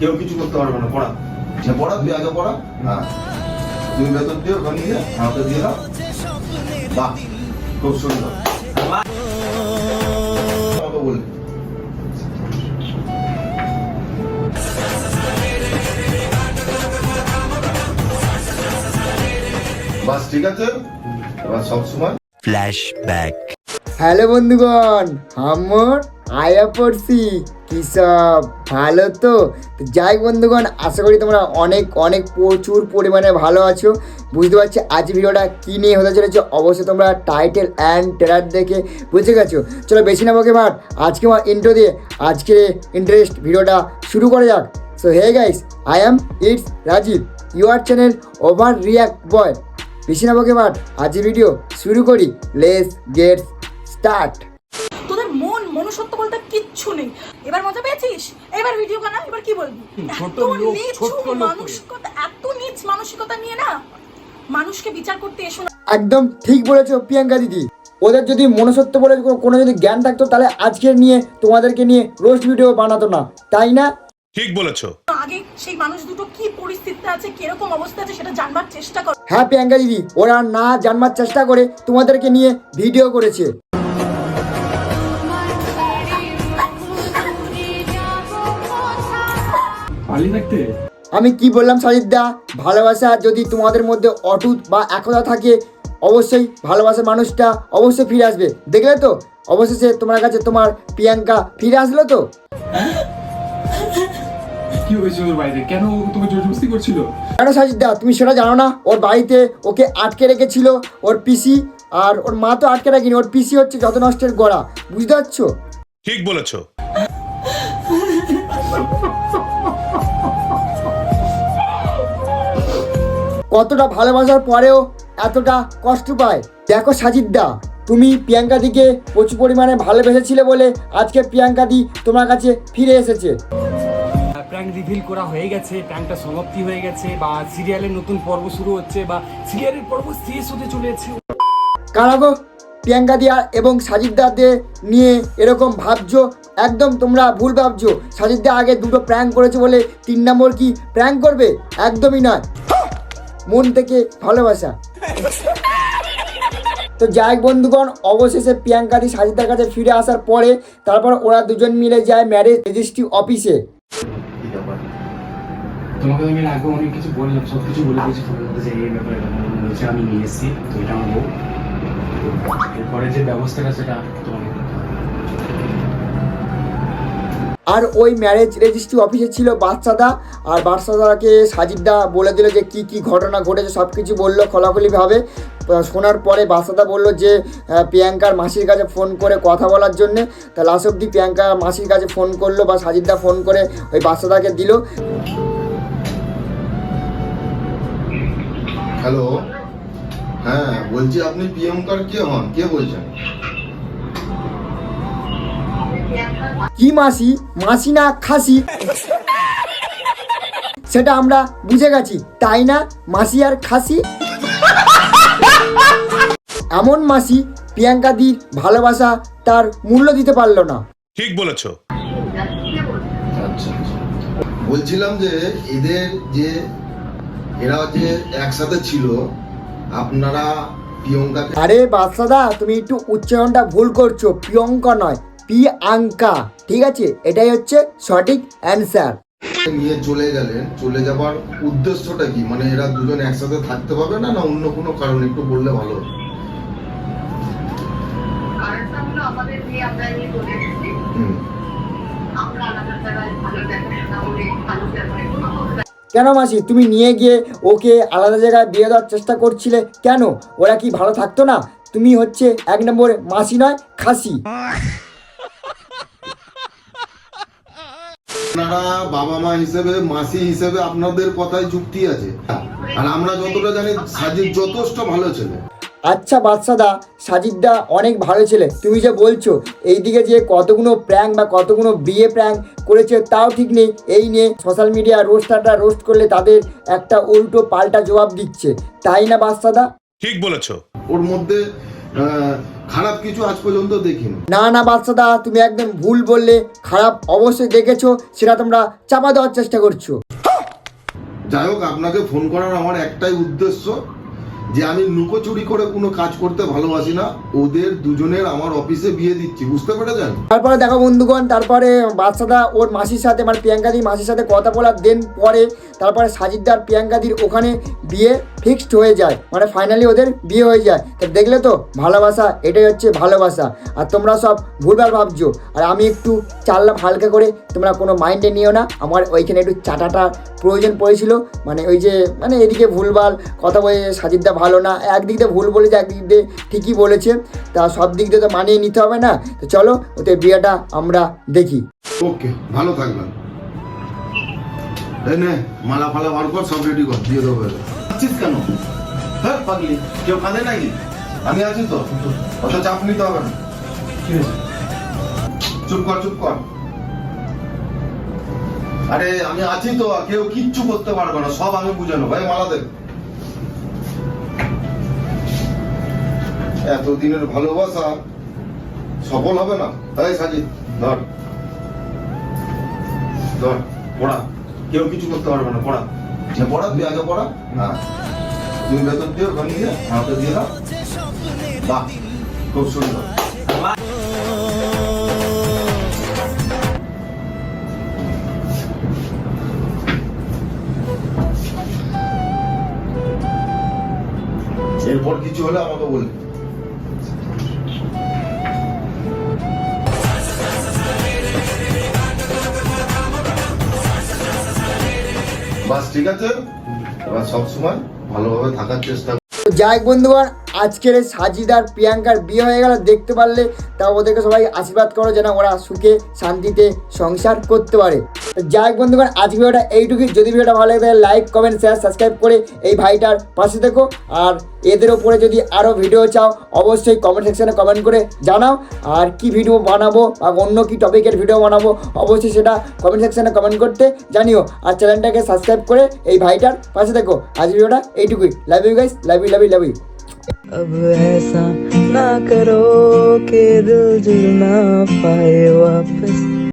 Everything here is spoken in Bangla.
কেউ কিছু করতে পারবে না পড়া। সে পড়া তুই আগে পড়া। হ্যাঁ। তুমি বেতন দিও ওখানে গিয়ে আমাকে দিয়ে দাও। বাহ খুব সুন্দর। বললি বাস ঠিক আছে? এবার সবসময় Flashback. হ্যালো বন্ধুগণ আমার আয়া পড়ছি, কি সব? ভালো তো? যাই বন্ধুগণ, আশা করি তোমরা অনেক অনেক প্রচুর পরিমাণে ভালো আছো। বুঝতে পারছি আজ ভিডিওটা কী নিয়ে হতে চলেছে, অবশ্যই তোমরা টাইটেল অ্যান্ড ট্রেলার দেখে বুঝে গেছো। চলো বেশি না বকে ভাট আজকে আমার ইন্ট্রো দিয়ে আজকে ইন্টারেস্ট ভিডিওটা শুরু করা যাক। So hey guys I am it's Rajib your channel over react boy বেশি না বকে ভাট আজকের ভিডিও শুরু করি। Let's get start. তোদের মন মনুষ্যত্ব বলতে কিচ্ছু নেই। এবার মজা পেয়েছিস? এবার ভিডিও বানা এবার কি বলবি? ছোট এত লোক, নিচু। মানসিকতা এত নিচ মানসিকতা নিয়ে না মানুষকে বিচার করতে এসো না। একদম ঠিক বলেছ প্রিয়াঙ্কা দিদি। ওদের যদি মনসত্ব বলে কোনো যদি জ্ঞান থাকতো তাহলে আজকের নিয়ে তোমাদেরকে নিয়ে রোস্ট ভিডিও বানাতো না। তাই না? ঠিক বলেছ। আগে সেই মানুষ দুটো কি পরিস্থিতিতে আছে কীরকম অবস্থা আছে সেটা জানবার চেষ্টা কর। হ্যাঁ প্রিয়াঙ্কা দিদি ওরা না জানবার চেষ্টা করে তোমাদেরকে নিয়ে ভিডিও করেছে। আমি কি বললাম সাজিদদা ভালোবাসা যদি তোমাদের মধ্যে অটুট বা একতা থাকে অবশ্যই ভালোবাসার মানুষটা অবশ্যই ফিরে আসবে। দেখলে তো? অবশেষে তোমার কাছে তোমার প্রিয়াঙ্কা ফিরে আসলো তো? কি হয়েছে ওর বাইরে কেন ও জোরজবস্তি করছিল? কেন সাজিদদা তুমি সেটা জানো না? ওর বাড়িতে ওকে আটকে রেখেছিল ওর পিসি আর ওর মা তো আটকে রাখিনি। ওর পিসি হচ্ছে যত নষ্টের গোড়া। বুঝতে পারছ? ঠিক বলেছ। কতটা ভালোবাসার পরেও এতটা কষ্ট পায়? দেখো সাজিদদা তুমি প্রিয়াঙ্কাদিকে প্রচুর পরিমাণে ভালোবেসেছিলে বলে আজকে প্রিয়াঙ্কাদি তোমার কাছে ফিরে এসেছে। প্র্যাঙ্ক রিভিল করা হয়ে গেছে প্র্যাঙ্কটা সমাপ্তি হয়ে গেছে বা সিরিয়ালের নতুন পর্ব শুরু হচ্ছে বা সিরিয়ালের পর্ব শেষ হতে চলেছে। কারাগো প্রিয়াঙ্কা দিয়া এবং সাজিদদাদের নিয়ে এরকম ভাবছ? একদম তোমরা ভুল ভাবছ। সাজিদদা আগে দুটো প্র্যাঙ্ক করেছে বলে তিন নম্বর কি প্র্যাঙ্ক করবে? একদমই নয়। মন থেকে ভালোবাসা। তো যাই বন্ধুগণ, অবশেষে প্রিয়াঙ্কা দি সাজিদার কাছে ফিরে আসার পরে তারপর ওরা দুজন মিলে যায় ম্যারেজ রেজিস্ট্রি অফিসে তোমাকে আমি আগে অনেক কিছু বললাম, সব কিছু বলে দিয়েছি তোমার মধ্যে যে এই ব্যাপারে বলছে আমি নিয়ে এসেছি, তো এটা আমার এরপরে যে ব্যবস্থাটা, সেটা তোমাকে আর ওই ম্যারেজ রেজিস্ট্রি অফিসে ছিল বাদশাদা, আর বাদশাদাকে সাজিদদা বলে দিল যে কি কি ঘটনা ঘটেছে সব কিছু বলল খোলাখুলিভাবে। শোনার পরে বাদশাদা বলল যে প্রিয়াঙ্কার মাসির কাছে ফোন করে কথা বলার জন্যে। তা লাস্ট অব্দি প্রিয়াঙ্কা মাসির কাছে ফোন করল বা সাজিদদা ফোন করে ওই বাদশাদাকে দিল। হ্যালো হ্যাঁ বলছি আপনি প্রিয়ঙ্কার কে হন? কে বলছেন? কি মাসি? মাসি না খাসি? সেটা আমরা বুঝে গেছি তাই না? মাসি আর খাসি? এমন মাসি প্রিয়াঙ্কা দির ভালোবাসা তার মূল্য দিতে পারল না। ঠিক বলেছ। বলছিলাম যে এদের যে এরা যে একসাথে ছিল আপনারা প্রিয়ঙ্কাকে আরে বাদশাদা তুমি একটু উচ্চারণটা ভুল করছ প্রিয়ঙ্কা নয়। প্রিয়াঙ্কা ঠিক আছে? এটাই হচ্ছে সঠিক অ্যান্সার। নিয়ে চলে গেলেন। চলে যাবার উদ্দেশ্যটা কি? মানে এরা দুজন একসাথে থাকতে পারবে না না অন্য কোনো কারণ? একটু বললে ভালো কেন মাসি? তুমি নিয়ে গিয়ে ওকে আলাদা জায়গায় বিয়ে দেওয়ার চেষ্টা করছিলে কেন? ওরা কি ভালো থাকতো না? তুমি হচ্ছে এক নম্বর মাসি নয় খাসি। আপনারা বাবা মা হিসেবে মাসি হিসেবে আপনাদের কথায় যুক্তি আছে। আর আমরা যতটা জানি সাজিদ যথেষ্ট ভালো ছেলে। আচ্ছা বাদশাদা সাজিদদা অনেক ভালো ছেলে। তুমি যে বলছো এইদিকে যে কতগুলো প্র্যাঙ্ক বা কতগুলো বিয়ে প্র্যাঙ্ক করেছে তাও ঠিক নেই। এই নিয়ে সোশ্যাল মিডিয়া রোস্টারটা রোস্ট করলে তাদের একটা উল্টো পাল্টা জবাব দিচ্ছে। তাই না বাদশাদা? ঠিক বলেছ। ওর মধ্যে আহ, খারাপ কিছু আজ পর্যন্ত দেখিনি। না না বাচ্চাদা তুমি একদম ভুল বললে খারাপ অবশ্যই দেখেছ সেটা তোমরা চাপা দেওয়ার চেষ্টা করছ। যাই হোক আপনাকে ফোন করার আমার একটাই উদ্দেশ্য যে আমি লুকোচুরি করে কোনো কাজ করতে ভালোবাসি না ওদের দুজনের আমার অফিসে বিয়ে দিচ্ছি বুঝতে পেরেছেন? তারপরে দেখো বন্ধুগণ তারপরে বাচ্চাদা ওর মাসির সাথে মানে প্রিয়াঙ্কাদির মাসির সাথে কথা বলার দেন পরে তারপরে সাজিদার প্রিয়াঙ্কাদির ওখানে বিয়ে ফিক্সড হয়ে যায় মানে ফাইনালি ওদের বিয়ে হয়ে যায়। তো দেখলে তো, ভালোবাসা, এটাই হচ্ছে ভালোবাসা। আর তোমরা সব ভুলভাল ভাবছ। আর আমি একটু চাললাম হালকা করে, তোমরা কোনো মাইন্ডে নিও না। আমার ওইখানে একটু চাটাটা প্রয়োজন পড়েছিল। মানে ওই যে মানে এদিকে ভুলভাল কথা বলে সাজিদদা ভালো না। একদিক দিয়ে ভুল বলেছে, একদিক দিয়ে ঠিকই বলেছে। তা সব দিক দিয়ে তো মানিয়ে নিতে হবে না। তো চলো ওতে বিয়েটা আমরা দেখি। ওকে, ভালো থাকবেন। মালা ফালা বার কর, সব রেডি কর, দিয়ে দেবো আছিস কেন? হ্যাঁ পাগলি কেউ কাঁদে নাকি? আমি আছি তো। অত চাপ নিতে হবে না। চুপ কর চুপ কর। আরে আমি আছি তো কেউ কিচ্ছু করতে পারবে না। সব আমি বুঝে নেব। এই মালা দেখ এতদিনের ভালোবাসা সফল হবে না। তাই সাজি ধর। ধর পড়া। কেউ কিছু করতে পারবে না পড়া। যে পড়া, তুই আগে পড়া। হ্যাঁ। তুমি বেতন দিও দিয়ে দাও। বাহ, খুব সুন্দর। এরপর কিছু হলে আমাকে বলবে। বাস ঠিক আছে? এবার সবসময় ভালোভাবে থাকার চেষ্টা যাই বন্ধুগণ আজকের এই সাজিদার প্রিয়াঙ্কার বিয়ে হয়ে গেল, দেখতে পারলে তা ওদেরকে সবাই আশীর্বাদ করো যেন ওরা সুখে শান্তিতে সংসার করতে পারে। যাই বন্ধুগণ আজকে ভিডিওটা এইটুকুই। যদি ভিডিওটা ভালো লাগে লাইক কমেন্ট শেয়ার সাবস্ক্রাইব করে এই ভাইটার পাশে দেখো আর এদের ওপরে যদি আরও ভিডিও চাও, অবশ্যই কমেন্ট সেকশানে কমেন্ট করে জানাও। আর কি ভিডিও বানাবো বা অন্য কি টপিকের ভিডিও বানাবো, অবশ্যই সেটা কমেন্ট সেকশানে কমেন্ট করতে জানিও। আর চ্যানেলটাকে সাবস্ক্রাইব করে এই ভাইটার পাশে দেখো আজ ভিডিওটা এইটুকুই। Love you guys love you love you love you अब ऐसा ना करो के दिल जुड़ ना पाए वापस।